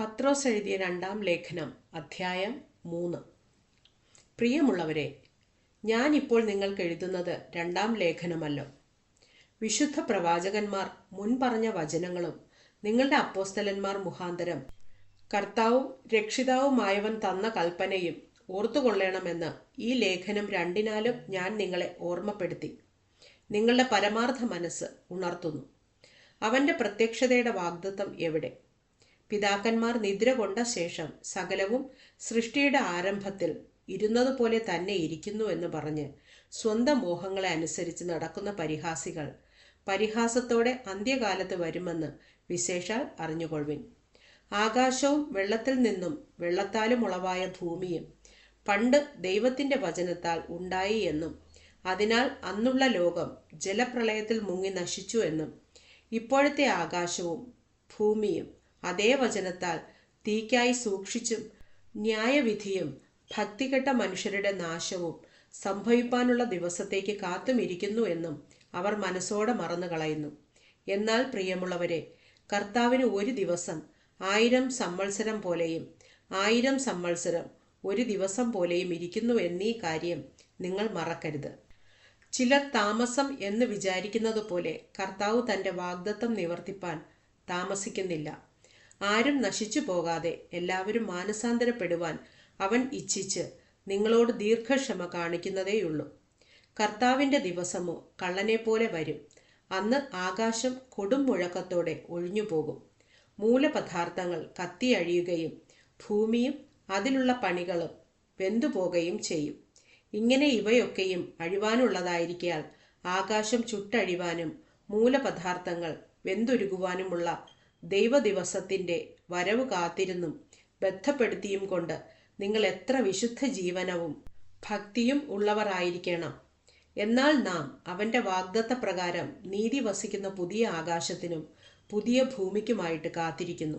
പത്രോസ് എഴുതിയ രണ്ടാം ലേഖനം അധ്യായം മൂന്ന്. പ്രിയമുള്ളവരെ ഞാനിപ്പോൾ നിങ്ങൾക്ക് എഴുതുന്നത് രണ്ടാം ലേഖനമല്ലോ. വിശുദ്ധ പ്രവാചകന്മാർ മുൻപറഞ്ഞ വചനങ്ങളും നിങ്ങളുടെ അപ്പോസ്തലന്മാർ മുഖാന്തരം കർത്താവും രക്ഷിതാവുമായവൻ തന്ന കൽപ്പനയും ഓർത്തുകൊള്ളണമെന്ന് ഈ ലേഖനം രണ്ടിനാലും ഞാൻ നിങ്ങളെ ഓർമ്മപ്പെടുത്തി. നിങ്ങളുടെ പരമാർത്ഥ മനസ്സ് ഉണർത്തുന്നു. അവന്റെ പ്രത്യക്ഷതയുടെ വാഗ്ദത്വം എവിടെ? പിതാക്കന്മാർ നിദ്ര കൊണ്ട ശേഷം സകലവും സൃഷ്ടിയുടെ ആരംഭത്തിൽ ഇരുന്നതുപോലെ തന്നെ ഇരിക്കുന്നു എന്ന് പറഞ്ഞ് സ്വന്തം മോഹങ്ങളെ അനുസരിച്ച് നടക്കുന്ന പരിഹാസികൾ പരിഹാസത്തോടെ അന്ത്യകാലത്ത് വരുമെന്ന് വിശേഷാൽ അറിഞ്ഞുകൊള്ളുവിൻ. ആകാശവും വെള്ളത്തിൽ നിന്നും വെള്ളത്താലും ഉളവായ ഭൂമിയും പണ്ട് ദൈവത്തിന്റെ വചനത്താൽ ഉണ്ടായി എന്നും അതിനാൽ അന്നുള്ള ലോകം ജലപ്രളയത്തിൽ മുങ്ങി നശിച്ചു എന്നും ഇപ്പോഴത്തെ ആകാശവും ഭൂമിയും അതേ വചനത്താൽ തീക്കായി സൂക്ഷിച്ചും ന്യായവിധിയും ഭക്തികെട്ട മനുഷ്യരുടെ നാശവും സംഭവിപ്പാനുള്ള ദിവസത്തേക്ക് കാത്തുമിരിക്കുന്നു എന്നും അവർ മനസ്സോടെ മറന്നു കളയുന്നു എന്നാൽ പ്രിയമുള്ളവരെ കർത്താവിന് ഒരു ദിവസം ആയിരം സമ്മത്സരം പോലെയും ആയിരം സമ്മത്സരം ഒരു ദിവസം പോലെയും ഇരിക്കുന്നു എന്നീ കാര്യം നിങ്ങൾ മറക്കരുത്. ചിലർ താമസം എന്ന് വിചാരിക്കുന്നത് പോലെ കർത്താവ് തന്റെ വാഗ്ദത്തം നിവർത്തിപ്പാൻ താമസിക്കുന്നില്ല. ആരും നശിച്ചു പോകാതെ എല്ലാവരും മാനസാന്തരപ്പെടുവാൻ അവൻ ഇച്ഛിച്ച് നിങ്ങളോട് ദീർഘക്ഷമ കാണിക്കുന്നതേയുള്ളൂ. കർത്താവിന്റെ ദിവസമോ കള്ളനെ പോലെ വരും. അന്ന് ആകാശം കൊടും മുഴക്കത്തോടെ ഒഴിഞ്ഞു പോകും മൂലപദാർത്ഥങ്ങൾ കത്തിയഴിയുകയും ഭൂമിയും അതിലുള്ള പണികളും വെന്തുപോകുകയും ചെയ്യും. ഇങ്ങനെ ഇവയൊക്കെയും അഴിവാനുള്ളതായിരിക്കാൽ ആകാശം ചുട്ടഴിവാനും മൂലപദാർത്ഥങ്ങൾ വെന്തുരുകുവാനുമുള്ള ദൈവദിവസത്തിന്റെ വരവ് കാത്തിരുന്നും ബന്ധപ്പെടുത്തിയും കൊണ്ട് നിങ്ങൾ എത്ര വിശുദ്ധ ജീവനവും ഭക്തിയും ഉള്ളവരായിരിക്കണം. എന്നാൽ നാം അവന്റെ വാഗ്ദത്ത പ്രകാരം നീതി വസിക്കുന്ന പുതിയ ആകാശത്തിനും പുതിയ ഭൂമിക്കുമായിട്ട് കാത്തിരിക്കുന്നു.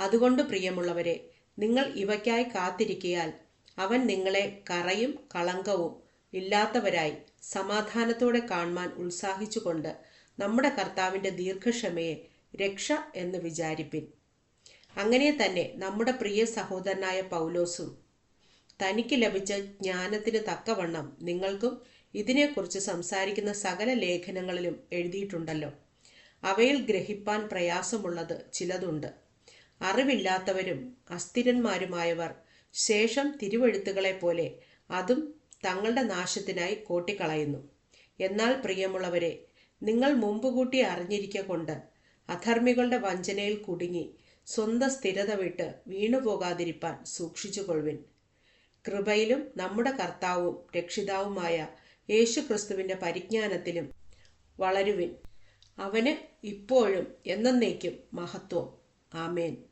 അതുകൊണ്ട് പ്രിയമുള്ളവരെ നിങ്ങൾ ഇവയ്ക്കായി കാത്തിരിക്കയാൽ അവൻ നിങ്ങളെ കറയും കളങ്കവും ഇല്ലാത്തവരായി സമാധാനത്തോടെ കാണുവാൻ ഉത്സാഹിച്ചുകൊണ്ട് നമ്മുടെ കർത്താവിന്റെ ദീർഘക്ഷമയെ രക്ഷ എന്ന് വിചാരിപ്പിൻ. അങ്ങനെ തന്നെ നമ്മുടെ പ്രിയ സഹോദരനായ പൗലോസും തനിക്ക് ലഭിച്ച ജ്ഞാനത്തിന് തക്കവണ്ണം നിങ്ങൾക്കും ഇതിനെക്കുറിച്ച് സംസാരിക്കുന്ന സകല ലേഖനങ്ങളിലും എഴുതിയിട്ടുണ്ടല്ലോ. അവയിൽ ഗ്രഹിപ്പാൻ പ്രയാസമുള്ളത് ചിലതുണ്ട്. അറിവില്ലാത്തവരും അസ്ഥിരന്മാരുമായവർ ശേഷം തിരുവഴുത്തുകളെ പോലെ അതും തങ്ങളുടെ നാശത്തിനായി കോട്ടിക്കളയുന്നു. എന്നാൽ പ്രിയമുള്ളവരെ നിങ്ങൾ മുമ്പുകൂട്ടി അറിഞ്ഞിരിക്ക കൊണ്ട് അധർമ്മികളുടെ വഞ്ചനയിൽ കുടുങ്ങി സ്വന്തം സ്ഥിരത വിട്ട് വീണുപോകാതിരിപ്പാൻ സൂക്ഷിച്ചുകൊള്ളുവിൻ. കൃപയിലും നമ്മുടെ കർത്താവും രക്ഷിതാവുമായ യേശു ക്രിസ്തുവിന്റെ പരിജ്ഞാനത്തിലും വളരുവിൻ. അവന് ഇപ്പോഴും എന്നേക്കും മഹത്വം. ആമേൻ.